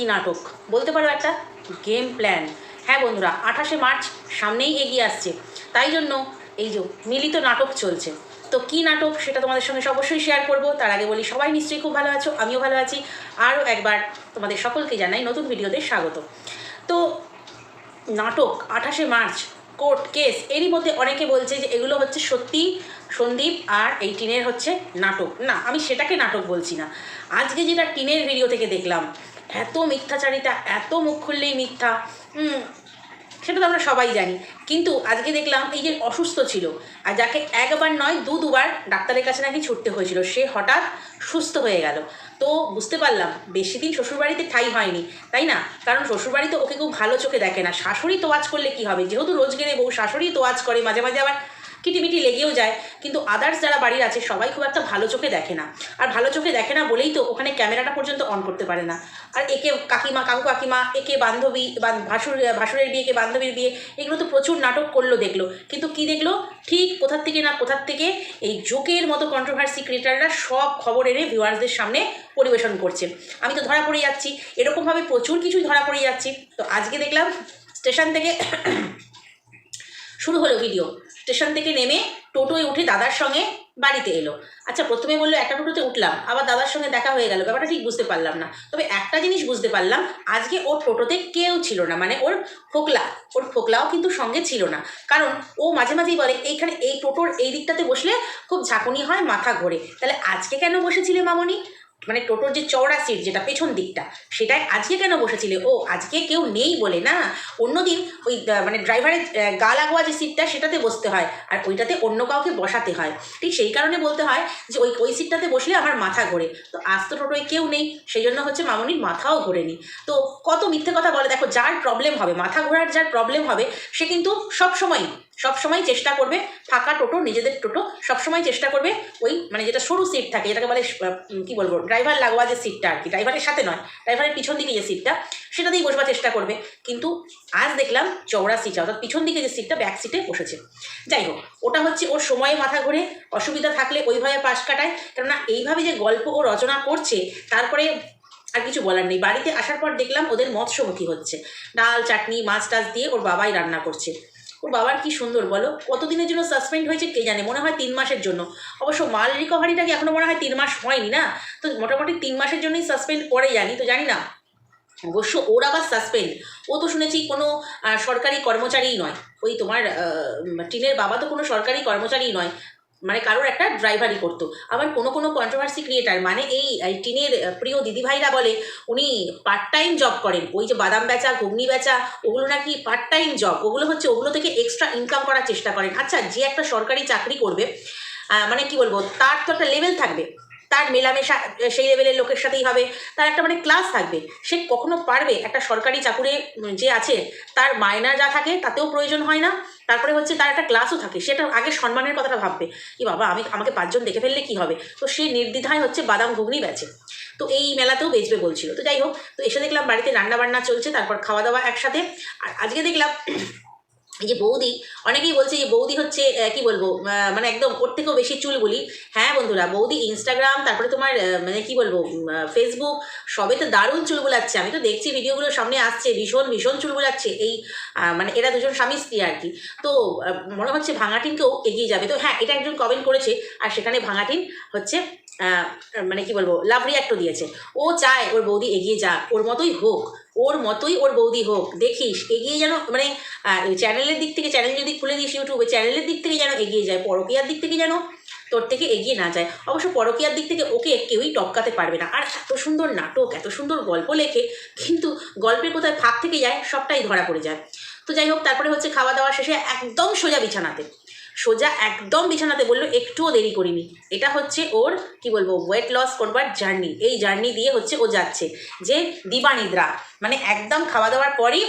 কি নাটক। বলতে পারো একটা গেম প্ল্যান হ্যাঁ বন্ধুরা, আঠাশে মার্চ সামনেই এগিয়ে আসছে। তাই জন্য এই যে মিলিত নাটক চলছে। তো কি নাটক সেটা তোমাদের সঙ্গে অবশ্যই শেয়ার করব। তার আগে বলি, সবাই নিশ্চয়ই খুব ভালো আছো, আমিও ভালো আছি। আরও একবার তোমাদের সকলকে জানাই নতুন ভিডিওতে স্বাগত। তো নাটক, আঠাশে মার্চ কোর্ট কেস এরই মধ্যে অনেকে বলছে যে এগুলো হচ্ছে সত্যি সন্দীপ আর এই টিনের হচ্ছে নাটক। না, আমি সেটাকে নাটক বলছি না। আজকে যেটা টিনের ভিডিও থেকে দেখলাম এত মিথ্যাচারিতা এত মুখ খুললেই মিথ্যা হুম, সেটা তো আমরা সবাই জানি। কিন্তু আজকে দেখলাম এই যে অসুস্থ ছিল আর যাকে একবার নয় দু দুবার ডাক্তারের কাছে নাকি ছুটতে হয়েছিল সে হঠাৎ সুস্থ হয়ে গেল। তো বুঝতে পারলাম বেশি দিন শ্বশুরবাড়িতে ঠাই হয়নি তাই না? কারণ শ্বশুরবাড়িতে ওকে খুব ভালো চোখে দেখে না শাশুড়ি তোয়াজ করলে কি হবে? যেহেতু রোজগেরে বউ শাশুড়ি তোয়াজ করে মাঝে মাঝে আবার কিটিমিটি লেগেও যায়, কিন্তু আদার্স যারা বাড়ির আছে সবাই খুব একটা ভালো চোখে দেখে না। আর ভালো চোখে দেখে না বলেই তো ওখানে ক্যামেরাটা পর্যন্ত অন করতে পারে না। আর একে কাকিমা, কাকু কাকিমা, একে বান্ধবী ভাসুর, ভাসুরের বিয়ে কে বান্ধবীর বিয়ে, এগুলো তো প্রচুর নাটক করল, দেখল। কিন্তু কি দেখল? ঠিক কোথার থেকে না কোথার থেকে এই জোকের মতো কন্ট্রোভার্সি ক্রিয়েটাররা সব খবর এনে ভিউয়ার্সদের সামনে পরিবেশন করছে। আমি তো ধরা পড়ে যাচ্ছি। এরকমভাবে প্রচুর কিছুই ধরা পড়ে যাচ্ছি। তো আজকে দেখলাম স্টেশন থেকে শুরু হলো ভিডিও। স্টেশন থেকে নেমে টোটোয় উঠে দাদার সঙ্গে বাড়িতে এলো। আচ্ছা প্রথমে বলল, একটা টোটোতে উঠলাম, আবার দাদার সঙ্গে দেখা হয়ে গেল। ব্যাপারটা ঠিক বুঝতে পারলাম না। তবে একটা জিনিস বুঝতে পারলাম, আজকে ওর টোটোতে কেউ ছিল না মানে ওর ফোকলা, ওর ফোকলাও কিন্তু সঙ্গে ছিল না। কারণ ও মাঝে মাঝেই বলে, এইখানে এই টোটোর এই দিকটাতে বসলে খুব ঝাঁকুনি হয়, মাথা ঘোরে। তাহলে আজকে কেন বসেছিলে মামনি? মানে টোটোর যে চওড়া সিট যেটা পেছন দিকটা সেটাই আজকে কেন বসেছিলে? ও, আজকে কেউ নেই বলে না? অন্যদিন ওই মানে ড্রাইভারের গা লাগোয়া যে সিটটা সেটাতে বসতে হয়। আর ওইটাতে অন্য কাউকে বসাতে হয়। ঠিক সেই কারণে বলতে হয় যে, ওই ওই সিটটাতে বসলে আমার মাথা ঘোরে। তো আজ তো টোটোয় কেউ নেই সেই জন্য হচ্ছে মামনির মাথাও ঘোরেনি। তো কত মিথ্যে কথা বলে, দেখো, যার প্রবলেম হবে, মাথা ঘোরার যার প্রবলেম হবে, সে কিন্তু সবসময় সবসময় চেষ্টা করবে, ফাঁকা টোটো, নিজেদের টোটো, সবসময় চেষ্টা করবে ওই মানে যেটা সরু সিট থাকে, যেটাকে বলে কি বলব ড্রাইভার লাগোয়া যে সিটটা আর কি ড্রাইভারের সাথে নয় ড্রাইভারের পিছন দিকে যে সিটটা সেটা দিয়েই বসবার চেষ্টা করবে। কিন্তু আজ দেখলাম চওড়া সিট অর্থাৎ পিছন দিকে যে সিটটা ব্যাক সিটে বসেছে। যাই হোক, ওটা হচ্ছে ওর সময়ে মাথা ঘুরে, অসুবিধা থাকলে ওইভাবে পাশ কাটায়, কেননা এইভাবে যে গল্প ও রচনা করছে, তারপরে আর কিছু বলার নেই। বাড়িতে আসার পর দেখলাম ওদের মৎস্যমুখী হচ্ছে। ডাল, চাটনি, মাছ টাছ দিয়ে ওর বাবাই রান্না করছে। ওর বাবার কি সুন্দর, বলো? কতদিনের জন্য সাসপেন্ড হয়েছে কে জানে? মনে হয় তিন মাসের জন্য। অবশ্য মাল রিকভারিটা কি এখনও মনে হয় তিন মাস হয়নি না? তো মোটামুটি তিন মাসের জন্যই সাসপেন্ড করে জানি, তো জানি না। অবশ্য ওর আবার সাসপেন্ড ও তো শুনেছি কোনো সরকারি কর্মচারীই নয়। ওই তোমার টিনের বাবা তো কোনো সরকারি কর্মচারীই নয়। মানে কারোর একটা ড্রাইভারই করতো। আবার কোনো কোনো কন্ট্রোভার্সি ক্রিয়েটার মানে এই টিনের প্রিয় দিদিভাইরা বলে, উনি পার্ট টাইম জব করেন। ওই যে বাদাম বেচা, ঘুগনি বেচা, ওগুলো নাকি পার্ট টাইম জব ওগুলো হচ্ছে, ওগুলো থেকে এক্সট্রা ইনকাম করার চেষ্টা করেন। আচ্ছা যে একটা সরকারি চাকরি করবে মানে কি বলব, তার তো একটা লেভেল থাকবে। তার মেলামেশা, সেই লেভেলের লোকের সাথেই হবে। তার একটা মানে ক্লাস থাকবে। সে কখনো পারবে একটা সরকারি চাকুরে যে আছে, তার মায়না যা থাকে তাতেও প্রয়োজন হয় না। তারপরে হচ্ছে তার একটা ক্লাসও থাকে, সেটা আগে সম্মানের কথাটা ভাববে। কি বাবা, আমি আমাকে পাঁচজন দেখে ফেললে কি হবে? তো সে নির্দ্বিধায় হচ্ছে বাদাম ঘুগনি বেচে। তো এই মেলাতেও বেচবে বলছিল। তো যাই হোক, তো এসে দেখলাম বাড়িতে রান্না বান্না চলছে, তারপর খাওয়া দাওয়া একসাথে। আর আজকে দেখলাম যে বৌদি, অনেকেই বলছে যে বৌদি হচ্ছে কি বলব মানে একদম ওর থেকেও বেশি চুল বলি। হ্যাঁ বন্ধুরা, বৌদি ইনস্টাগ্রাম তারপরে তোমার মানে কি বলব ফেসবুক সবে তো দারুণ চুল বোলাচ্ছে। আমি তো দেখছি ভিডিওগুলো সামনে আসছে, ভীষণ ভীষণ চুল বোলাচ্ছে। এই মানে এরা দুজন স্বামী স্ত্রী আর কি। তো মনে হচ্ছে ভাঙাটিনকেও এগিয়ে যাবে। তো হ্যাঁ এটা একজন কমেন্ট করেছে, আর সেখানে ভাঙাটিন হচ্ছে মানে কি বলব, লাভ রিয়াক্টও দিয়েছে। ও চায় ওর বৌদি এগিয়ে যাক, ওর মতোই হোক। ওর মতোই ওর বৌদি হোক, দেখিস, এগিয়ে যেন মানে চ্যানেলের দিক থেকে চ্যানেল যদি খুলে দিস ইউটিউবে, চ্যানেলের দিক থেকে যেন এগিয়ে যায়, পরকীয়ার দিক থেকে যেন তোর থেকে এগিয়ে না যায়, অবশ্য পরকিয়ার দিক থেকে ওকে কেউই টপকাতে পারবে না। আর এত সুন্দর নাটক, এত সুন্দর গল্প লেখে, কিন্তু গল্পের কোথায় ফাঁক থেকে যায়, সবটাই ধরা পড়ে যায়। তো যাই হোক, তারপরে হচ্ছে খাওয়া দাওয়া শেষে একদম সোজা বিছানাতে। সোজা একদম বিছানাতে বলল, একটুও দেরি করিনি। এটা হচ্ছে ওর, কি বলব ওয়েট লস করবার জার্নি এই জার্নি দিয়ে হচ্ছে ও যাচ্ছে। যে দিবানিদ্রা মানে একদম খাওয়া দাওয়ার পরই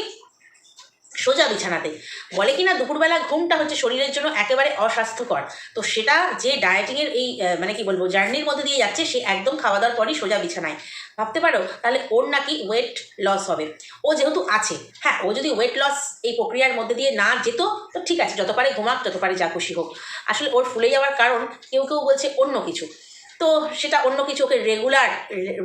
সোজা বিছানাতে। বলে কি না দুপুরবেলা ঘুমটা হচ্ছে শরীরের জন্য একেবারে অস্বাস্থ্যকর। তো সেটা যে ডায়েটিংয়ের এই মানে কি বলব জার্নির মধ্যে দিয়ে যাচ্ছে, সে একদম খাওয়া দাওয়ার পরই সোজা বিছানায়। ভাবতে পারো, তাহলে ওর নাকি ওয়েট লস হবে। ও যেহেতু আছে হ্যাঁ ও যদি ওয়েট লস এই প্রক্রিয়ার মধ্যে দিয়ে না যেত, তো ঠিক আছে, যত পারে ঘুমাক যত পারে যা খুশি হোক। আসলে ওর ফুলে যাওয়ার কারণ কেউ কেউ বলছে অন্য কিছু। তো সেটা অন্য কিছু, ওকে রেগুলার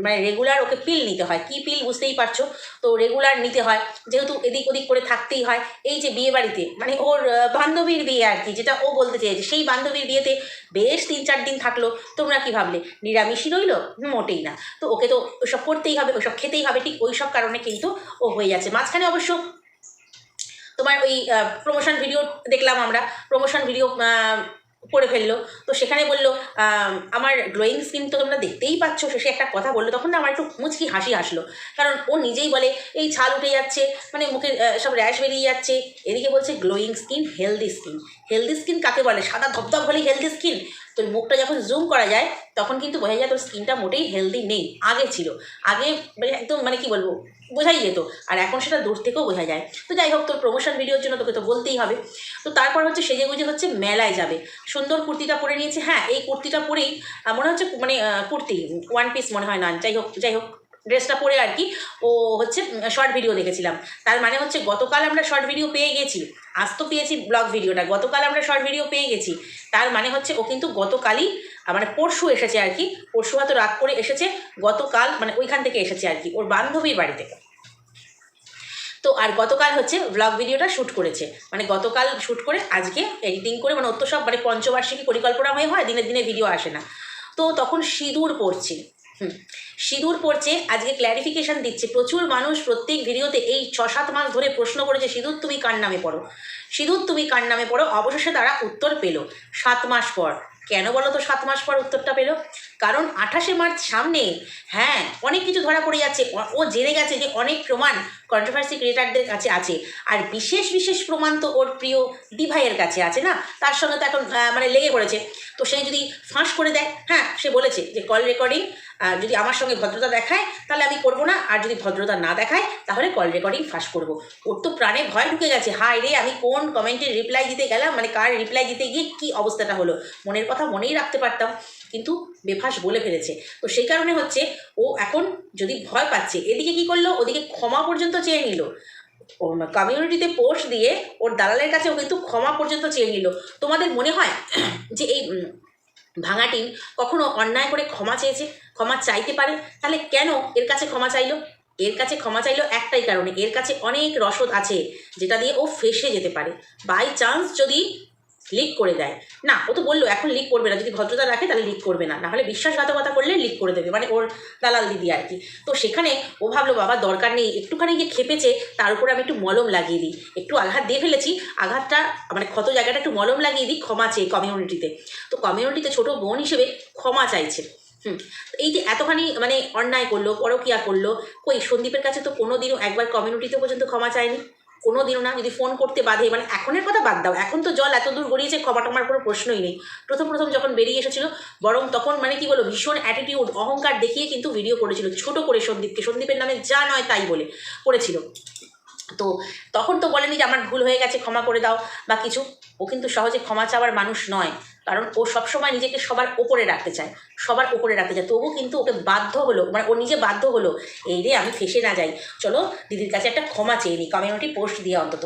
মানে রেগুলার ওকে পিল নিতে হয়। কি পিল বুঝতেই পারছ? তো রেগুলার নিতে হয়। যেহেতু এদিক ওদিক করে থাকতেই হয়। এই যে বিয়ে বাড়িতে মানে ওর বান্ধবীর বিয়ে আর কি, যেটা ও বলতে চেয়েছে সেই বান্ধবীর বিয়েতে বেশ তিন চার দিন থাকল। তোমরা কি ভাবলে? নিরামিষই রইল? মোটেই না। তো ওকে তো ওসব করতেই হবে, ওসব খেতেই হবে, ঠিক ওই সব কারণে কিন্তু ও হয়ে যাচ্ছে। মাঝখানে অবশ্য তোমার ওই প্রমোশন ভিডিও দেখলাম আমরা। প্রমোশন ভিডিও করে ফেলল। তো সেখানে বলল আমার গ্লোয়িং স্কিন তো তোমরা দেখতেই পাচ্ছ। শেষে একটা কথা বলল, তখন না আমার একটু মুচকি হাসি আসলো কারণ ও নিজেই বলে, এই ছাল উঠে যাচ্ছে মানে মুখে সব র্যাশ বেরিয়ে যাচ্ছে। এদিকে বলছে glowing skin healthy skin healthy skin কাকে বলে? সাদা ধপধপ হলে হেলদি স্কিন তোর মুখটা যখন জুম করা যায়, তখন কিন্তু বোঝা যায় তোর স্কিনটা মোটেই হেলদি নেই। আগে ছিল। আগে মানে একদম মানে কি বলব? বোঝাই যেত। আর এখন সেটা দূর থেকেও বোঝা যায়। তো যাই হোক, তোর প্রমোশন ভিডিওর জন্য তোকে তো বলতেই হবে। তো তারপর হচ্ছে সেজে গুজে হচ্ছে মেলায় যাবে। সুন্দর কুর্তিটা পরে নিয়েছে। হ্যাঁ এই কুর্তিটা পরেই মনে হচ্ছে মানে কুর্তি ওয়ান পিস মনে হয় না। যাই হোক যাই হোক। ড্রেসটা পরে আর কি, ও হচ্ছে শর্ট ভিডিও দেখেছিলাম। তার মানে হচ্ছে, গতকাল আমরা শর্ট ভিডিও পেয়ে গেছি। আজ তো পেয়েছি ব্লগ ভিডিওটা গতকাল আমরা শর্ট ভিডিও পেয়ে গেছি। তার মানে হচ্ছে, ও কিন্তু গতকালই মানে পরশু এসেছে আর কি। পরশু হয়তো রাত করে এসেছে, গতকাল মানে ওইখান থেকে এসেছে আর কি, ওর বান্ধবীর বাড়ি থেকে তো আর গতকাল হচ্ছে ব্লগ ভিডিওটা শ্যুট করেছে। মানে গতকাল শ্যুট করে, আজকে এডিটিং করে মানে ওর তো সব মানে পঞ্চবার্ষিকী পরিকল্পনা হয়ে হয়, দিনে দিনে ভিডিও আসে না। তো তখন সিঁদুর পড়ছে সিঁদুর পড়ছে আজকে ক্ল্যারিফিকেশান দিচ্ছে। প্রচুর মানুষ প্রত্যেক ভিডিওতে এই ছ সাত মাস ধরে প্রশ্ন করেছে, সিঁদুর তুমি কার নামে পড়ো? সিঁদুর তুমি কার নামে পড়ো? অবশেষে তারা উত্তর পেল, সাত মাস পর। কেন বলো তো সাত মাস পর উত্তরটা পেল? কারণ আঠাশে মার্চ সামনে হ্যাঁ অনেক কিছু ধরা পড়ে যাচ্ছে। ও- জেনে গেছে যে অনেক প্রমাণ কন্ট্রোভার্সি ক্রিয়েটারদের কাছে আছে। আর বিশেষ বিশেষ প্রমাণ তো ওর প্রিয় দিভাইয়ের কাছে আছে না? তার সঙ্গে তো এখন মানে লেগে পড়েছে। তো সে যদি ফাঁস করে দেয় হ্যাঁ সে বলেছে যে কল রেকর্ডিং যদি আমার সঙ্গে ভদ্রতা দেখায়, তাহলে আমি করব না। আর যদি ভদ্রতা না দেখায়, তাহলে কল রেকর্ডিং ফাঁস করব। ওর তো প্রাণে ভয় ঢুকে গেছে। হায় রে, আমি কোন কমেন্টের রিপ্লাই দিতে গেলাম? মানে কার রিপ্লাই দিতে গিয়ে কী অবস্থাটা হলো? মনের কথা মনেই রাখতে পারতাম। কিন্তু বেফাস বলে ফেলেছে। তো সেই কারণে হচ্ছে ও এখন যদি ভয় পাচ্ছে, এদিকে কি করল? ওদিকে ক্ষমা পর্যন্ত চেয়ে নিল। কমিউনিটিতে পোস্ট দিয়ে ওর দালালের কাছে ও কিন্তু ক্ষমা পর্যন্ত চেয়ে নিল। তোমাদের মনে হয় যে এই ভাঙা টিম কখনো অন্যায় করে ক্ষমা চেয়েছে, ক্ষমা চাইতে পারে? তাহলে কেন এর কাছে ক্ষমা চাইলো? এর কাছে ক্ষমা চাইলো একটাই কারণে, এর কাছে অনেক রসদ আছে, যেটা দিয়ে ও ফেসে যেতে পারে। বাই চান্স যদি লিক করে দেয়। না, ও তো বলল, এখন লিক করবে না। যদি ভদ্রতা রাখে, তাহলে লিক করবে না। নাহলে বিশ্বাসঘাতকতা করলে লিক করে দেবে। মানে ওর দালাল দিদি আর কি। তো সেখানে ও ভাবলো, বাবা, দরকার নেই। একটুখানি গিয়ে খেপেছে, তার উপরে আমি একটু মলম লাগিয়ে দিই। একটু আঘাত দিয়ে ফেলেছি, আঘাতটা মানে ক্ষত জায়গাটা একটু মলম লাগিয়ে দিই, ক্ষমা চেয়ে কমিউনিটিতে তো কমিউনিটিতে ছোট বোন হিসেবে ক্ষমা চাইছে। হুম এই যে এতখানি মানে অন্যায় করল, পরকিয়া করল, কই, সন্দীপের কাছে তো কোনো দিনও একবার কমিউনিটিতে পর্যন্ত ক্ষমা চায়নি? কোনো দিনও না যদি ফোন করতে বাধে মানে এখনের কথা বাদ দাও। এখন তো জল এত দূর গড়িয়েছে ক্ষমা টমার কোনো প্রশ্নই নেই। প্রথম প্রথম যখন বেরিয়ে এসেছিল, বরং তখন মানে কি বলো ভীষণ অ্যাটিটিউড অহংকার দেখিয়ে কিন্তু ভিডিও করেছিল, ছোট করে সন্দীপকে। সন্দীপের নামে যা নয় তাই বলে করেছিল। তো তখন তো বলেনি যে আমার ভুল হয়ে গেছে, ক্ষমা করে দাও বা কিছু। ও কিন্তু সহজে ক্ষমা চাওয়ার মানুষ নয়। কারণ ও সবসময় নিজেকে সবার ওপরে রাখতে চায়, সবার ওপরে রাখতে চায়। তবু কিন্তু ওকে বাধ্য হলো মানে ও নিজে বাধ্য হলো, এই রে আমি ফেসে না যাই। চলো, দিদির কাছে একটা ক্ষমা চেয়ে নিই কমিউনিটি পোস্ট দিয়ে অন্তত।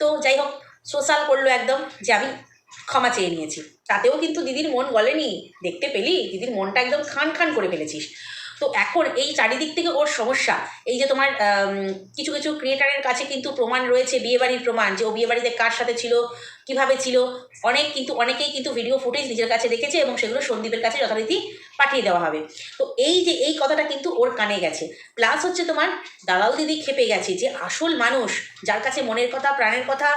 তো যাই হোক, সোশ্যাল করল একদম যে আমি ক্ষমা চেয়ে নিয়েছি। তাতেও কিন্তু দিদির মন গলেনি, দেখতে পেলি? দিদির মনটা একদম খান খান করে ফেলেছিস। তো এখন এই চারিদিক থেকে ওর সমস্যা, এই যে তোমার কিছু কিছু ক্রিয়েটারের কাছে কিন্তু প্রমাণ রয়েছে, বিয়েবাড়ির প্রমাণ, যে ও বিয়েবাড়িতে কার সাথে ছিল কীভাবে ছিল? অনেক কিন্তু, অনেকেই কিন্তু ভিডিও ফুটেজ নিজের কাছে রেখেছে এবং সেগুলো সন্দীপের কাছে যথারীতি পাঠিয়ে দেওয়া হবে। তো এই যে, এই কথাটা কিন্তু ওর কানে গেছে। প্লাস হচ্ছে তোমার, দালাল দিদি খেপে গেছে যে আসল মানুষ, যার কাছে মনের কথা, প্রাণের কথা,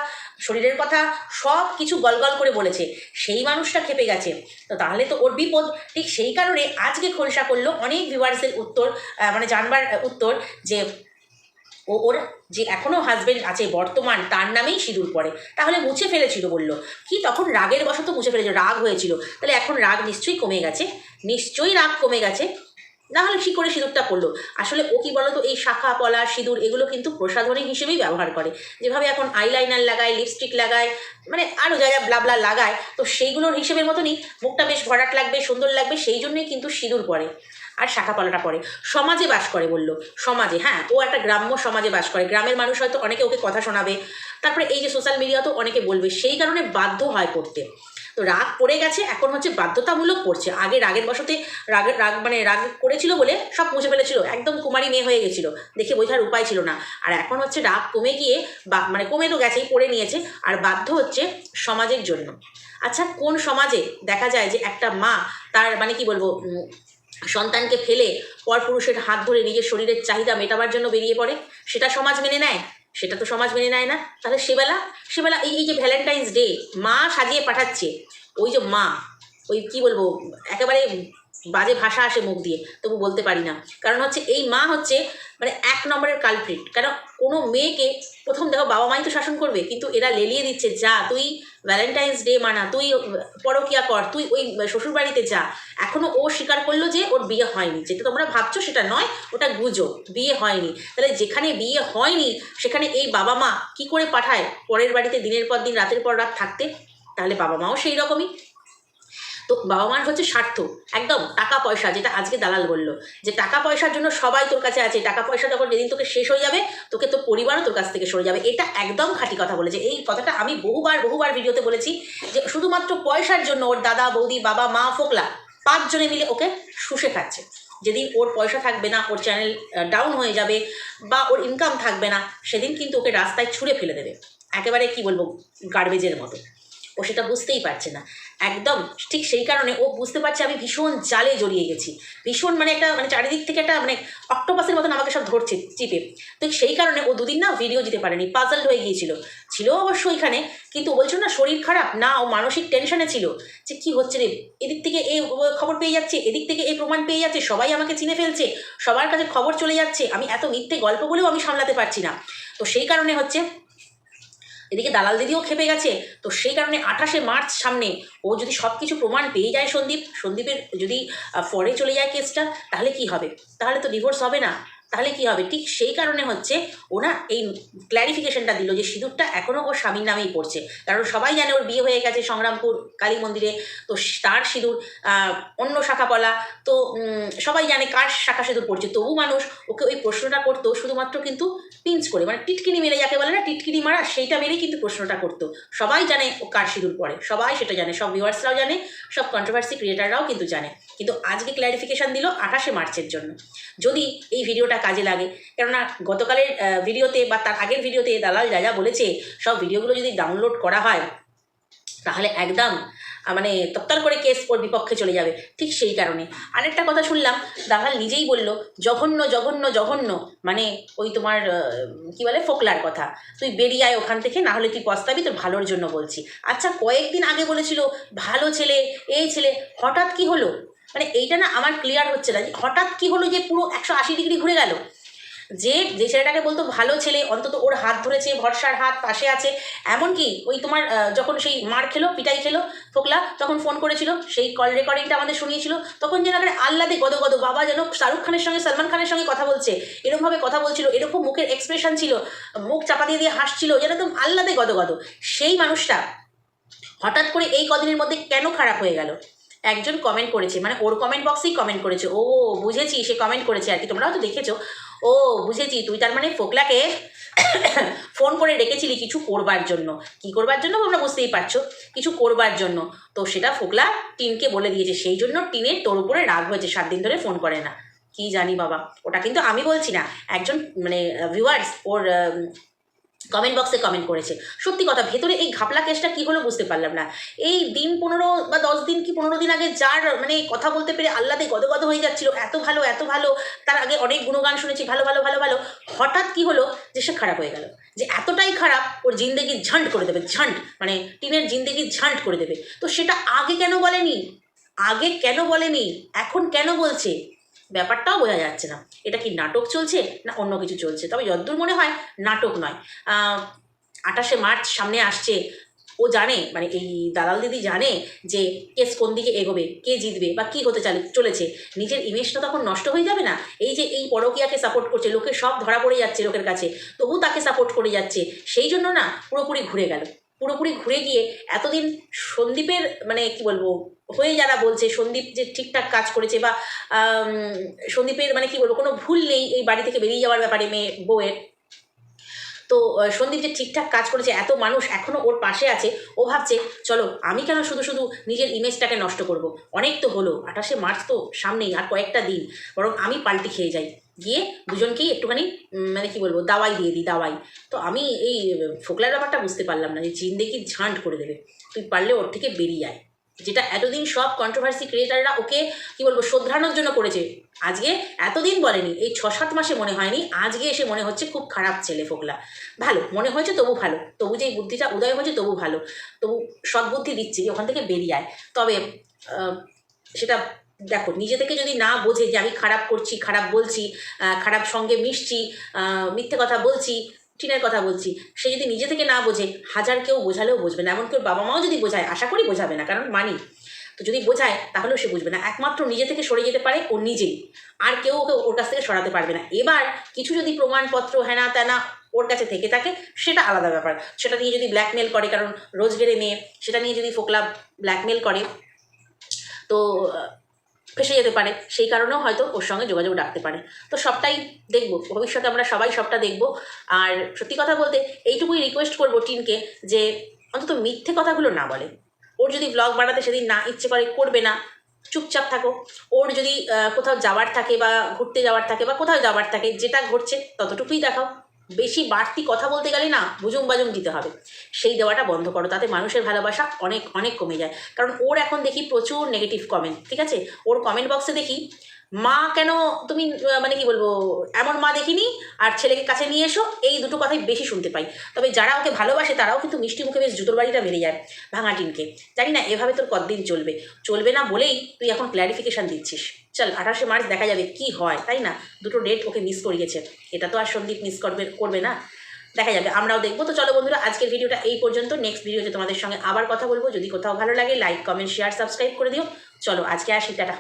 শরীরের কথা, সব কিছু গলগল করে বলেছে, সেই মানুষটা খেপে গেছে। তো তাহলে তো ওর বিপদ। ঠিক সেই কারণে আজকে খোলসা করল অনেক ভিউয়ার্সের উত্তর মানে জানবার, উত্তর যে ও ওর যে এখনও হাজবেন্ড আছে, বর্তমান, তার নামেই সিঁদুর পড়ে। তাহলে মুছে ফেলেছিল বলল। কি তখন রাগের বশত মুছে ফেলেছিল রাগ হয়েছিল। তাহলে এখন রাগ নিশ্চয়ই কমে গেছে। নিশ্চয়ই রাগ কমে গেছে। না হলে কী করে সিঁদুরটা পড়ল? আসলে ও কি বলতো, এই শাখা, পলা, সিঁদুর, এগুলো কিন্তু প্রসাধনী হিসেবেই ব্যবহার করে। যেভাবে এখন আইলাইনার লাগায় লিপস্টিক লাগায় মানে আরও যা যা ব্লাবলা লাগায়, তো সেইগুলোর হিসেবের মতনই মুখটা বেশ ভরাট লাগবে, সুন্দর লাগবে, সেই জন্যই কিন্তু সিঁদুর পরে আর শাখা পলাটা পরে। সমাজে বাস করে বলল, সমাজে হ্যাঁ ও একটা গ্রাম্য সমাজে বাস করে। গ্রামের মানুষ হয়তো অনেকে ওকে কথা শোনাবে। তারপরে এই যে সোশ্যাল মিডিয়া তো অনেকে বলবে, সেই কারণে বাধ্য হয় করতে। তো রাগ পড়ে গেছে, এখন হচ্ছে বাধ্যতামূলক পড়ছে আগে রাগের বসতে রাগ রাগ মানে রাগ করেছিল বলে সব মুছে ফেলেছিল। একদম কুমারী মেয়ে হয়ে গেছিল, দেখে বোঝার উপায় ছিল না। আর এখন হচ্ছে রাগ কমে গিয়ে বা মানে কমে তো গেছেই, পড়ে নিয়েছে। আর বাধ্য হচ্ছে সমাজের জন্য। আচ্ছা কোন সমাজে দেখা যায় যে একটা মা, তার মানে কি বলব সন্তানকে ফেলে পরপুরুষের হাত ধরে নিজের শরীরের চাহিদা মেটাবার জন্য বেরিয়ে পড়ে, সেটা সমাজ মেনে নেয়? সেটা তো সমাজ মেনে নেয় না। তাহলে সেবেলা সেবেলা এই এই যে ভ্যালেন্টাইন্স ডে মা সাজিয়ে পাঠাচ্ছে, ওই যে মা, ওই কি বলব, একেবারে বাজে ভাষা আসে মুখ দিয়ে, তবু বলতে পারি না। কারণ হচ্ছে এই মা হচ্ছে মানে এক নম্বরের কালপ্রিট কারণ কোনো মেয়েকে প্রথম দেখো বাবা মাই তো শাসন করবে, কিন্তু এরা লেলিয়ে দিচ্ছে, যা, তুই ভ্যালেন্টাইন্স ডে মানা, তুই পরকিয়া কর, তুই ওই শ্বশুরবাড়িতে যা। এখনও ও স্বীকার করল যে ওর বিয়ে হয়নি। যেটা তোমরা ভাবছ সেটা নয়, ওটা গুজো বিয়ে হয়নি। তাহলে যেখানে বিয়ে হয়নি, সেখানে এই বাবা মা কি করে পাঠায় পরের বাড়িতে দিনের পর দিন, রাতের পর রাত থাকতে? তাহলে বাবা মাও সেই রকমই। তো বাবা মার হচ্ছে স্বার্থ, একদম টাকা পয়সা যেটা আজকে দালাল বলল, যে টাকা পয়সার জন্য সবাই তোর কাছে আছে, টাকা পয়সা যখন যেদিন তোকে শেষ হয়ে যাবে, তোকে তোর পরিবারও তোর কাছ থেকে সরে যাবে। এটা একদম খাঁটি কথা বলেছে। এই কথাটা আমি বহুবার বহুবার ভিডিওতে বলেছি যে শুধুমাত্র পয়সার জন্য ওর দাদা, বৌদি, বাবা, মা, ফোকলা পাঁচজনে মিলে ওকে শুষে খাচ্ছে। যেদিন ওর পয়সা থাকবে না, ওর চ্যানেল ডাউন হয়ে যাবে বা ওর ইনকাম থাকবে না, সেদিন কিন্তু ওকে রাস্তায় ছুঁড়ে ফেলে দেবে। একেবারে কি বলব গার্বেজের মতো। ও সেটা বুঝতেই পারছে না। একদম, ঠিক সেই কারণে ও বুঝতে পারছে আমি ভীষণ জালে জড়িয়ে গেছি। ভীষণ মানে একটা মানে চারিদিক থেকে একটা মানে অক্টোপাসের মতন আমাকে সব ধরছে চিপে। তো সেই কারণে ও দুদিন না ভিডিও দিতে পারেনি পাজল হয়ে গিয়েছিল। ছিল অবশ্য এখানে, কিন্তু বলছো না শরীর খারাপ, না ও মানসিক টেনশনে ছিল। যে কি হচ্ছে রে? এদিক থেকে এই খবর পেয়ে যাচ্ছে, এদিক থেকে এই প্রমাণ পেয়ে যাচ্ছে, সবাই আমাকে চিনে ফেলছে, সবার কাছে খবর চলে যাচ্ছে। আমি এত মিথ্যে গল্প বলেও আমি সামলাতে পারছি না। তো সেই কারণে হচ্ছে এদিকে দালাল দিদিও খেপে গেছে। তো সেই কারণে আঠাশে মার্চ সামনে ও যদি সব কিছু প্রমাণ পেয়ে যায় সন্দীপ, সন্দীপের যদি ফরে চলে যায় কেসটা, তাহলে কি হবে? তাহলে তো ডিভোর্স হবে না। তাহলে কি হবে? ঠিক সেই কারণে হচ্ছে ও না এই ক্ল্যারিফিকেশনটা দিল যে সিঁদুরটা এখনও ওর স্বামীর নামেই পড়ছে। কারণ সবাই জানে ওর বিয়ে হয়ে গেছে সংগ্রামপুর, কালী মন্দিরে। তো তার সিঁদুর অন্য শাখা পলা তো সবাই জানে কার শাখা সিঁদুর পড়ছে। তবু মানুষ ওকে ওই প্রশ্নটা করতো শুধুমাত্র কিন্তু পিঞ্চ করে। মানে টিটকিনি মেরে যাকে বলে না টিটকিনি মারা, সেইটা মেরেই কিন্তু প্রশ্নটা করতো। সবাই জানে ও কার সিঁদুর পড়ে। সবাই সেটা জানে, সব ভিউয়ার্সরাও জানে, সব কন্ট্রোভার্সি ক্রিয়েটাররাও কিন্তু জানে। কিন্তু আজকে ক্ল্যারিফিকেশন দিল আঠাশে মার্চের জন্য। যদি এই ভিডিওটা কাজে লাগে। কেননা গতকালের ভিডিওতে বা তার আগের ভিডিওতে দালাল যা যা বলেছে, সব ভিডিওগুলো যদি ডাউনলোড করা হয়, তাহলে একদম মানে তত্তর করে কেস ওর বিপক্ষে চলে যাবে। ঠিক সেই কারণে। আরেকটা কথা শুনলাম, দালাল নিজেই বলল, জঘন্য জঘন্য জঘন্য। মানে ওই তোমার কি বলে, ফোকলার কথা। তুই বেরিয়ে আয় ওখান থেকে, না হলে তুই পস্তাবি, তোর ভালোর জন্য বলছি। আচ্ছা কয়েকদিন আগে বলেছিল, ভালো ছেলে, এই ছেলে। হঠাৎ কি হলো? মানে এইটা না আমার ক্লিয়ার হচ্ছে না যে হঠাৎ কি হলো যে পুরো একশো আশি ডিগ্রি ঘুরে গেল। যে যে ছেলেটাকে বলতো ভালো ছেলে, অন্তত ওর হাত ধরেছে, ভরসার হাত পাশে আছে। এমনকি ওই তোমার যখন সেই মার খেলো, পিটাই খেলো, ফোকলা তখন ফোন করেছিল, সেই কল রেকর্ডিংটা আমাদের শুনিয়েছিল। তখন যেন একেবারে আল্লাদে গদ গদ বাবা যেন শাহরুখ খানের সঙ্গে, সলমান খানের সঙ্গে কথা বলছে এরকমভাবে কথা বলছিল, এরকম মুখের এক্সপ্রেশন ছিল, মুখ চাপা দিয়ে দিয়ে হাসছিল, যেন একদম আল্লাদে গদ গদ সেই মানুষটা হঠাৎ করে এই কদিনের মধ্যে কেন খারাপ হয়ে গেল? একজন কমেন্ট করেছে মানে ওর কমেন্ট বক্সেই কমেন্ট করেছে, ও, বুঝেছি, সে কমেন্ট করেছে আর কি, তোমরাও তো দেখেছ? ও, বুঝেছি, তুই তার মানে ফোকলাকে ফোন করে রেখেছিলি কিছু করবার জন্য। কি করবার জন্য তোমরা বুঝতেই পারছ, কিছু করবার জন্য। তো সেটা ফোকলা টিনকে বলে দিয়েছে, সেই জন্য টিনের তোর উপরে রাগ হয়েছে, সাত দিন ধরে ফোন করে না। কি জানি বাবা, ওটা কিন্তু আমি বলছি না, একজন মানে ভিউয়ার্স ওর কমেন্ট বক্সে কমেন্ট করেছে। সত্যি কথা, ভেতরে এই ঘাপলা কেসটা কি হলো বুঝতে পারলাম না। এই দিন পনেরো বা দশ দিন কি পনেরো দিন আগে যার মানে কথা বলতে পেরে আল্লাদে গদগদ হয়ে যাচ্ছিল, এত ভালো এত ভালো, তার আগে অনেক গুণগান শুনেছি, ভালো ভালো ভালো ভালো, হঠাৎ কি হলো যে সে খারাপ হয়ে গেল। যে এতটাই খারাপ, ওর জিন্দেগি ঝান্ট করে দেবে ঝান্ট মানে টিনের জিন্দেগি ঝান্ট করে দেবে। তো সেটা আগে কেন বলেনি? আগে কেন বলেনি? এখন কেন বলছে? ব্যাপারটাও বোঝা যাচ্ছে না। এটা কি নাটক চলছে না অন্য কিছু চলছে? তবে যদ্দূর মনে হয় নাটক নয়। আঠাশে মার্চ সামনে আসছে। ও জানে মানে এই দালাল দিদি জানে যে কেস কোন দিকে এগোবে, কে জিতবে বা কী হতে চালে চলেছে। নিজের ইমেজটা তখন নষ্ট হয়ে যাবে না? এই যে এই পরকিয়াকে সাপোর্ট করছে, লোকে সব ধরা পড়ে যাচ্ছে লোকের কাছে। তবু তাকে সাপোর্ট করে যাচ্ছে। সেই জন্য না পুরোপুরি ঘুরে গেল। পুরোপুরি ঘুরে গিয়ে এতদিন সন্দীপের মানে কি বলব হয়ে যারা বলছে, সন্দীপ যে ঠিকঠাক কাজ করেছে বা সন্দীপের মানে কি বলব, কোনো ভুল নেই এই বাড়ি থেকে বেরিয়ে যাওয়ার ব্যাপারে মেয়ে বউয়ের। তো সন্দীপ যে ঠিকঠাক কাজ করেছে, এত মানুষ এখনও ওর পাশে আছে, ও ভাবছে, চলো আমি কেন শুধু শুধু নিজের ইমেজটাকে নষ্ট করব? অনেক তো হলো, আঠাশে মার্চ তো সামনেই, আর কয়েকটা দিন, বরং আমি পাল্টি খেয়ে যাই। গিয়ে দুজনকেই একটুখানি মানে কি বলব, দাওয়াই দিয়ে দিই, দাওয়াই। তো আমি এই ফোকলার ব্যাপারটা বুঝতে পারলাম না যে জিন্দেগি ঝাঁট করে দেবে। তুই পারলে ওর থেকে বেরিয়ে আয়। যেটা এতদিন সব কন্ট্রোভার্সি ক্রিয়েটাররা ওকে, কি বলব, শোধরানোর জন্য করেছে। আজকে এতদিন বলেনি, এই ছ সাত মাসে মনে হয়নি, আজকে এসে মনে হচ্ছে খুব খারাপ ছেলে ফোকলা ভালো, মনে হয়েছে তবু ভালো, তবু যে বুদ্ধিটা উদয় হয়েছে তবু ভালো, তবু সৎ বুদ্ধি দিচ্ছি যে ওখান থেকে বেরিয়ে আয়। তবে সেটা দেখো, নিজে থেকে যদি না বোঝে যে আমি খারাপ করছি, খারাপ বলছি খারাপ সঙ্গে মিশছি মিথ্যে কথা বলছি টিনের কথা বলছি। সে যদি নিজে থেকে না বোঝে, হাজার কেউ বোঝালেও বুঝবে না। এমনকি ওর বাবা মাও যদি বোঝায়, আশা করি বোঝাবে না, কারণ মানি। তো যদি বোঝায়, তাহলেও সে বুঝবে না। একমাত্র নিজে থেকে সরে যেতে পারে ও নিজেই। আর কেউ ওকে ওর কাছ থেকে সরাতে পারবে না। এবার কিছু যদি প্রমাণপত্র হ্যানা ত্যানা ওর কাছে থেকে থাকে, সেটা আলাদা ব্যাপার। সেটা নিয়ে যদি ব্ল্যাকমেল করে, কারণ রোজগেরে মেয়ে। সেটা নিয়ে যদি ফোকলা ব্ল্যাকমেল করে। তো ফেসে যেতে পারে। সেই কারণেও হয়তো ওর সঙ্গে যোগাযোগ রাখতে পারে। তো সবটাই দেখব। ভবিষ্যতে আমরা সবাই সবটা দেখব। আর সত্যি কথা বলতে এইটুকুই রিকোয়েস্ট করব টিনকে যে অন্তত মিথ্যে কথাগুলো না বলে। ওর যদি ব্লগ বানাতে সেদিন না ইচ্ছে করে, করবে না, চুপচাপ থাকো। ওর যদি কোথাও যাওয়ার থাকে বা ঘুরতে যাওয়ার থাকে বা কোথাও যাওয়ার থাকে, যেটা ঘটছে ততটুকুই দেখাও। বেশি বাড়তি কথা বলতে গেলে না বুজুম বাজুম দিতে হবে। সেই দেওয়াটা বন্ধ করো, তাতে মানুষের ভালোবাসা অনেক অনেক কমে যায়। কারণ ওর এখন দেখি প্রচুর নেগেটিভ কমেন্ট ঠিক আছে? ওর কমেন্ট বক্সে দেখি মা কেন, তুমি মানে কি বলব, এমন মা দেখিনি, আর ছেলেকে কাছে নিয়ে এসো, এই দুটো কথাই বেশি শুনতে পাই। তবে যারা ওকে ভালোবাসে, তারাও কিন্তু মিষ্টি মুখে বেশ জুতোর বাড়িটা মেরে যায়, ভাঙা টিনকে। জানি না, এভাবে তোর কতদিন চলবে? চলবে না বলেই তুই এখন ক্ল্যারিফিকেশান দিচ্ছিস। চল, আঠাশে মার্চ দেখা যাবে কি হয়, তাই না? দুটো ডেট ওকে মিস করিয়েছে। এটা তো আর সন্দীপ মিস করবে করবে না। দেখা যাবে, আমরাও দেখব। তো চলো বন্ধুরা, আজকের ভিডিওটা এই পর্যন্ত। নেক্সট ভিডিওতে তোমাদের সঙ্গে আবার কথা বলব। যদি কোথাও ভালো লাগে লাইক কমেন্ট শেয়ার সাবস্ক্রাইব করে দিও। চলো, আজকে আসি, টাটা।